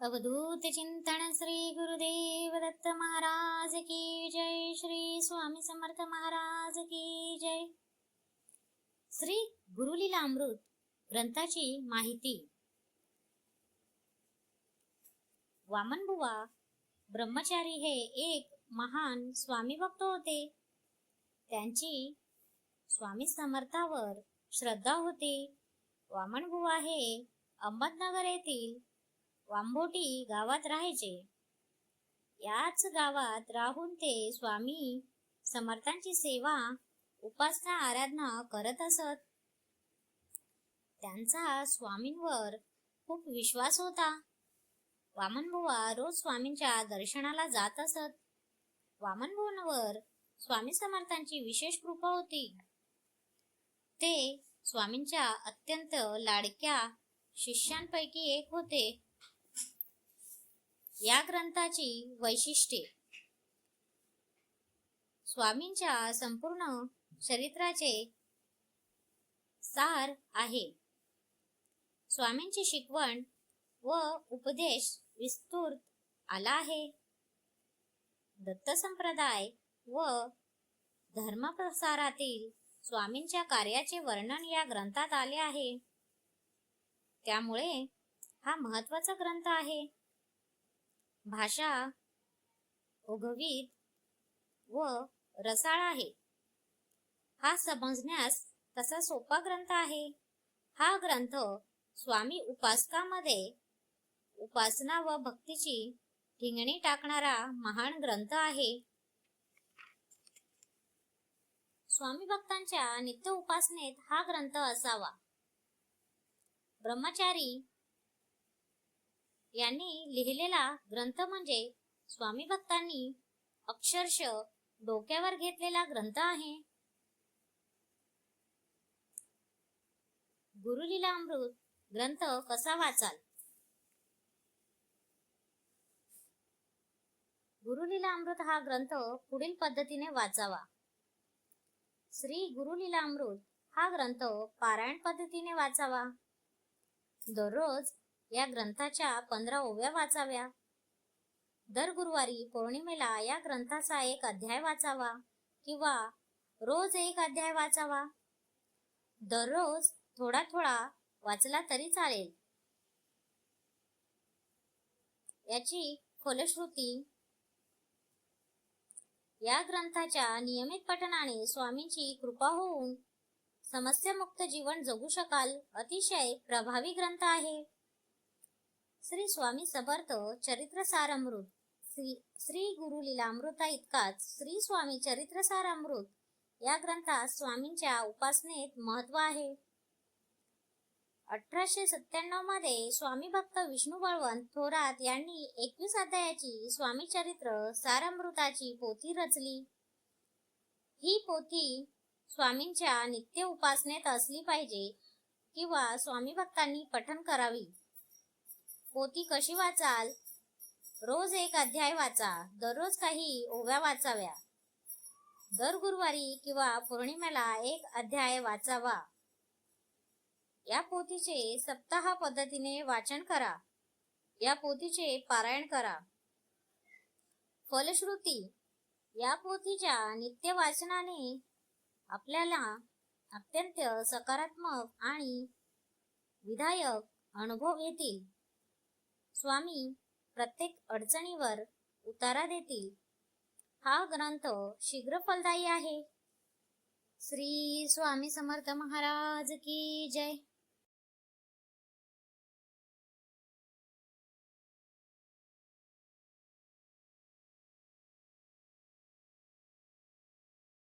अवधूत चिंतन श्री गुरुदेव दत्त महाराज की जय श्री स्वामी समर्थ महाराज की जय. श्री गुरुलीला अमृत ग्रंथाची माहिती. वामनबुवा ब्रह्मचारी हे एक महान स्वामी भक्त होते. त्यांची स्वामी समर्थावर श्रद्धा होती. वामनबुवा हे अहमदनगर येथील वांबोटी गावात राहायचे. याच गावात राहून ते स्वामी समर्थांची सेवा उपासना आराधना करत असत. त्यांचा स्वामींवर खूप विश्वास होता. वामनबुवा रोज स्वामींच्या दर्शनाला जात असत. वामनभुवांवर स्वामी समर्थांची विशेष कृपा होती. ते स्वामींच्या अत्यंत लाडक्या शिष्यांपैकी एक होते. या ग्रंथाची वैशिष्ट्ये. स्वामींच्या संपूर्ण चरित्राचे सार आहे. स्वामींची शिकवण व उपदेश विस्तृत आला आहे. दत्त संप्रदाय व धर्मप्रसारातील स्वामींच्या कार्याचे वर्णन या ग्रंथात आले आहे. त्यामुळे हा महत्त्वाचा ग्रंथ आहे. भाषा ओघवीत व रसाळ आहे. हा समजण्यास तसा सोपा ग्रंथ आहे. हा ग्रंथ स्वामी उपासकामध्ये उपासना व भक्तीची ठिंगणी टाकणारा महान ग्रंथ आहे. स्वामी भक्तांच्या नित्य उपासनेत हा ग्रंथ असावा. ब्रह्मचारी यांनी लिहिलेला ग्रंथ म्हणजे स्वामी भक्तांनी अक्षरश डोक्यावर घेतलेला ग्रंथ आहे. गुरुलीला अमृत ग्रंथ कसा वाचाल? गुरुलीला अमृत हा ग्रंथ पुढील पद्धतीने वाचावा. श्री गुरुलीला अमृत हा ग्रंथ पारायण पद्धतीने वाचावा. दररोज या ग्रंथाच्या पंधरा ओव्या वाचाव्या. दर गुरुवारी पौर्णिमेला या ग्रंथाचा एक अध्याय वाचावा किंवा रोज एक अध्याय वाचावा. दररोज थोडा थोडा वाचला तरी चालेल. याची फलश्रुती या ग्रंथाच्या नियमित पठणाने स्वामींची कृपा होऊन समस्यामुक्त जीवन जगू शकाल अतिशय प्रभावी ग्रंथ आहे. श्री स्वामी समर्थ चरित्र सारामृत. श्री श्री गुरु लीलामृता इतकाच श्री स्वामी चरित्र सारामृत. या ग्रंथात स्वामींच्या उपासनेत महत्त्व आहे. अठराशे सत्त्याण्णवमध्ये स्वामी भक्त विष्णू बळवंत थोरात यांनी एकवीस अध्यायाची स्वामी चरित्र सारामृताची पोथी रचली. ही पोथी स्वामींच्या नित्य उपासनेत असली पाहिजे किंवा स्वामी भक्तांनी पठन करावी. पोथी कशी वाचाल? रोज एक अध्याय वाचा दररोज काही ओव्या वाचाव्या. दर गुरुवारी किंवा पौर्णिमेला एक अध्याय वाचावा. या पोथीचे सप्ताह पद्धतीने वाचन करा. या पोथीचे पारायण करा. फलश्रुती या पोथीच्या नित्य वाचनाने आपल्याला अत्यंत सकारात्मक आणि विधायक अनुभव येतील. स्वामी प्रत्येक अडचणीवर उतारा देतील. हा ग्रंथ शीघ्र फलदायी आहे. श्री स्वामी समर्थ महाराज की जय.